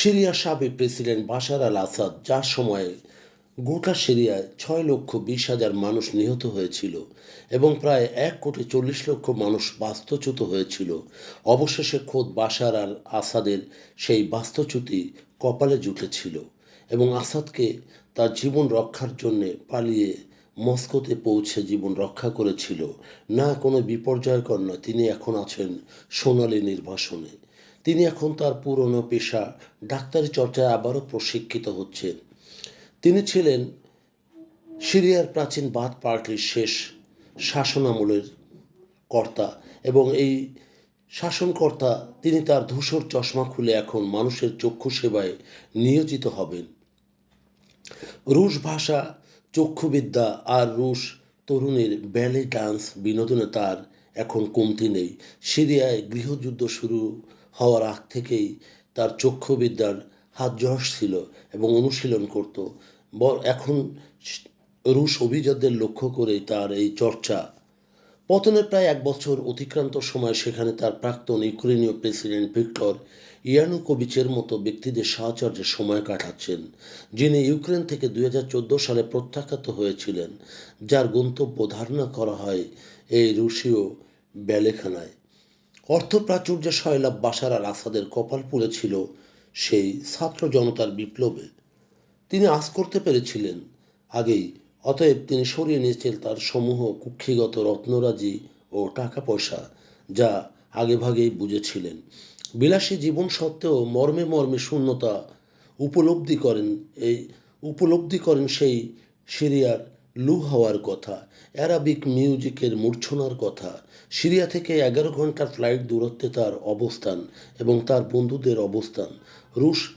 সিরিয়ার সাবেক president Bashar আল আসাদ, যার সময়ে গোটা সিরিয়ায় ছয় লক্ষ বিশ হাজার মানুষ নিহত হয়েছিল এবং প্রায় এক কোটি চল্লিশ লক্ষ মানুষ বাস্তুচ্যুত হয়েছিল। অবশেষে খোদ বাশার আল আসাদের সেই বাস্তুচ্যুতি কপালে জুটেছিল এবং আসাদকে তার জীবন রক্ষার জন্যে পালিয়ে মস্কোতে পৌঁছে জীবন রক্ষা করেছিল। না কোনো বিপর্যয়কর নয়, তিনি এখন আছেন সোনালী নির্বাসনে। তিনি এখন তার পুরনো পেশা ডাক্তারি চর্চায় আবারও প্রশিক্ষিত হচ্ছেন। তিনি ছিলেন সিরিয়ার প্রাচীন বাদ পার্টির শেষ শাসনামলের কর্তা এবং এই শাসনকর্তা তিনি তার ধূসর চশমা খুলে এখন মানুষের চক্ষু সেবায় নিয়োজিত হবেন। রুশ ভাষা, চক্ষুবিদ্যা আর রুশ তরুণের ব্যালে ডান্স বিনোদনে তার এখন কমতি নেই। সিরিয়ায় গৃহযুদ্ধ শুরু হওয়ার আগ থেকেই তার চক্ষুবিদ্যার হাত যশ ছিল এবং অনুশীলন করত। এখন রুশ অভিজাতদের লক্ষ্য করেই তার এই চর্চা। পতনের প্রায় এক বছর অতিক্রান্ত সময় সেখানে তার প্রাক্তন ইউক্রেনীয় প্রেসিডেন্ট ভিক্টর ইয়ানুকোভিচের মতো ব্যক্তিদের সাহচর্যে সময় কাটাচ্ছেন, যিনি ইউক্রেন থেকে দু হাজার চোদ্দ সালে প্রত্যাখ্যাত হয়েছিলেন, যার গন্তব্য ধারণা করা হয় এই রুশীয় ব্যালেখানায়। অর্থপ্রাচুর্য সয়লাভ বাশার আল আসাদের কপাল পুড়েছিল সেই ছাত্র জনতার বিপ্লবে। তিনি আজ করতে পেরেছিলেন। আগেই অতএব তিনি সরিয়ে নিয়েছেন তার সমূহ কুক্ষিগত রত্নরাজি ও টাকা পয়সা যা আগেভাগেই বুঝেছিলেন। বিলাসী জীবন সত্ত্বেও মর্মে মর্মে শূন্যতা উপলব্ধি করেন এই, উপলব্ধি করেন সেই সিরিয়ার লু হওয়ার কথা, অ্যারাবিক মিউজিকের মূর্ছনার কথা, সিরিয়া থেকে এগারো ঘণ্টার ফ্লাইট দূরত্বে তার অবস্থান এবং তার বন্ধুদের অবস্থান। রুশ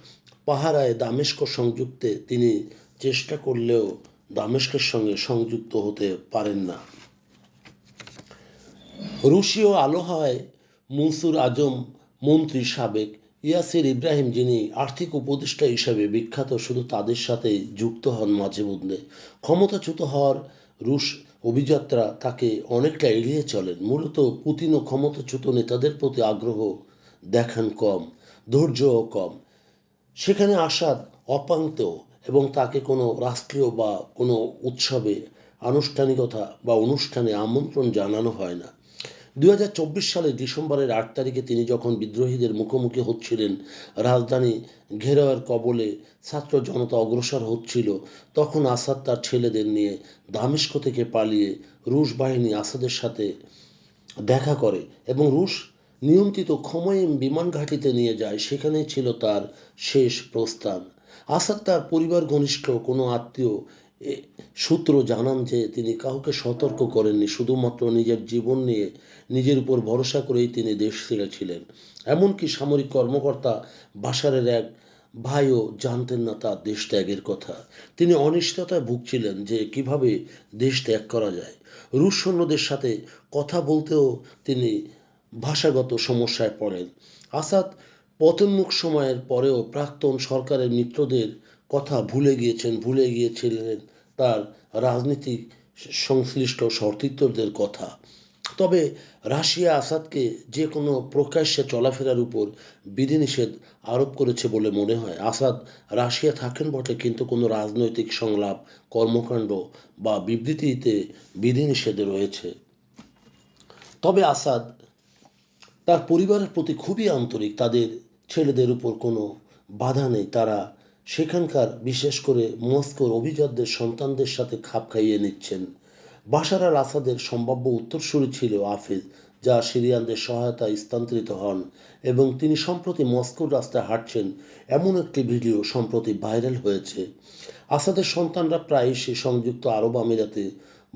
পাহারায় দামেস্ক সংযুক্তে তিনি চেষ্টা করলেও দামেস্কের সঙ্গে সংযুক্ত হতে পারেন না। রুশীয় আলোহায় মনসুর আজম মন্ত্রী সাবেক ইয়াসির ইব্রাহিম যিনি আর্থিক উপদেষ্টা হিসাবে বিখ্যাত, শুধু তাদের সাথে যুক্ত হন মাঝে মধ্যে। ক্ষমতাচ্যুত হওয়ার রুশ অভিযাত্রা তাকে অনেকটা এড়িয়ে চলেন। মূলত পুতিন ও ক্ষমতাচ্যুত নেতাদের প্রতি আগ্রহ দেখান কম ধৈর্যও কম। সেখানে আসাদ অপাঙ্ক্ত এবং তাকে কোনো রাষ্ট্রীয় বা কোনো উৎসবে আনুষ্ঠানিকতা বা অনুষ্ঠানে আমন্ত্রণ জানানো হয় না। দুই সালের ডিসেম্বরের আট তারিখে তিনি যখন বিদ্রোহীদের মুখোমুখি হচ্ছিলেন, রাজধানী ঘেরাওয়ের কবলে ছাত্র জনতা অগ্রসর হচ্ছিল, তখন আসাদ তার ছেলেদের নিয়ে দামেস্ক থেকে পালিয়ে রুশ বাহিনী আসাদের সাথে দেখা করে এবং রুশ নিয়ন্ত্রিত খময়ম বিমান ঘাঁটিতে নিয়ে যায়, সেখানেই ছিল তার শেষ প্রস্থান। আসাদ তার পরিবার ঘনিষ্ঠ, কোনো আত্মীয় সূত্র জানান যে তিনি কাউকে সতর্ক করেননি, শুধুমাত্র নিজের জীবন নিয়ে নিজের উপর ভরসা করেই তিনি দেশ ছেড়েছিলেন। এমনকি সামরিক কর্মকর্তা বাশারের এক ভাইও জানতেন না তার দেশ ত্যাগের কথা। তিনি অনিশ্চয়তায় ভুগছিলেন যে কীভাবে দেশ ত্যাগ করা যায়। রুশ সৈন্যদের সাথে কথা বলতেও তিনি ভাষাগত সমস্যায় পড়েন। আসাদ পতনমুখ সময়ের পরেও প্রাক্তন সরকারের মিত্রদের কথা ভুলে গিয়েছেন, ভুলে গিয়েছিলেন তার রাজনীতিক সংশ্লিষ্ট সতীর্থদের কথা। তবে রাশিয়া আসাদকে যে কোনো প্রকাশ্যে চলাফেরার উপর বিধিনিষেধ আরোপ করেছে বলে মনে হয়। আসাদ রাশিয়া থাকেন বটে, কিন্তু কোনো রাজনৈতিক সংলাপ, কর্মকাণ্ড বা বিবৃতিতে বিধিনিষেধ রয়েছে। তবে আসাদ তার পরিবারের প্রতি খুবই আন্তরিক, তাদের ছেলেদের উপর কোনো বাধা নেই। তারা সেখানকার বিশেষ করে মস্কোর অভিজাতদের সন্তানদের সাথে খাপ খাইয়ে নিচ্ছেন। বাশার আল আসাদের সম্ভাব্য উত্তরসূরি ছিল আফিজ যা সিরিয়ানদের সহায়তায় স্থানান্তরিত হন এবং তিনি সম্প্রতি মস্কোর রাস্তায় হাঁটছেন এমন একটি ভিডিও সম্প্রতি ভাইরাল হয়েছে। আসাদের সন্তানরা প্রায়শই সংযুক্ত আরব আমিরাতে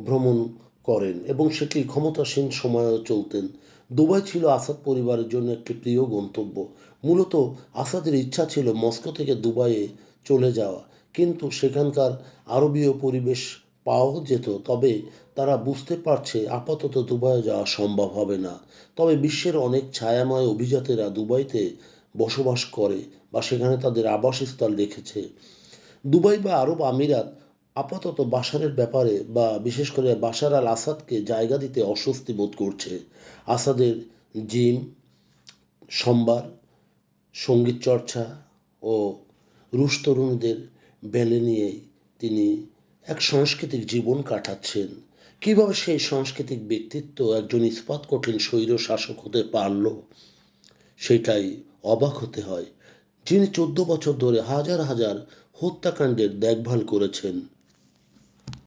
ভ্রমণ করেন এবং সেটি ক্ষমতাসীন সময়েও চলতেন। দুবাই ছিল আসাদ পরিবারের জন্য একটি প্রিয় গন্তব্য। মূলত আসাদের ইচ্ছা ছিল মস্কো থেকে দুবাইয়ে চলে যাওয়া। কিন্তু সেখানকার আরবীয় পরিবেশ পাওয়াও যেত, তবে তারা বুঝতে পারছে আপাতত দুবাইয়ে যাওয়া সম্ভব হবে না। তবে বিশ্বের অনেক ছায়াময় অভিজাতেরা দুবাইতে বসবাস করে বা সেখানে তাদের আবাসস্থল রেখেছে। দুবাই বা আরব আমিরাত আপাতত বাশারের ব্যাপারে বা বিশেষ করে বাশার আল আসাদকে জায়গা দিতে অস্বস্তি বোধ করছে। আসাদের জিম সোমবার সংগীত চর্চা ও রুশ তরুণদের বেলে নিয়ে তিনি এক সাংস্কৃতিক জীবন কাটাচ্ছেন। কীভাবে সেই সাংস্কৃতিক ব্যক্তিত্ব একজন ইস্পাত কঠিন স্বৈর শাসক হতে পারল, সেটাই অবাক হতে হয়। যিনি চোদ্দ বছর ধরে হাজার হাজার হত্যাকাণ্ডের দেখভাল করেছেন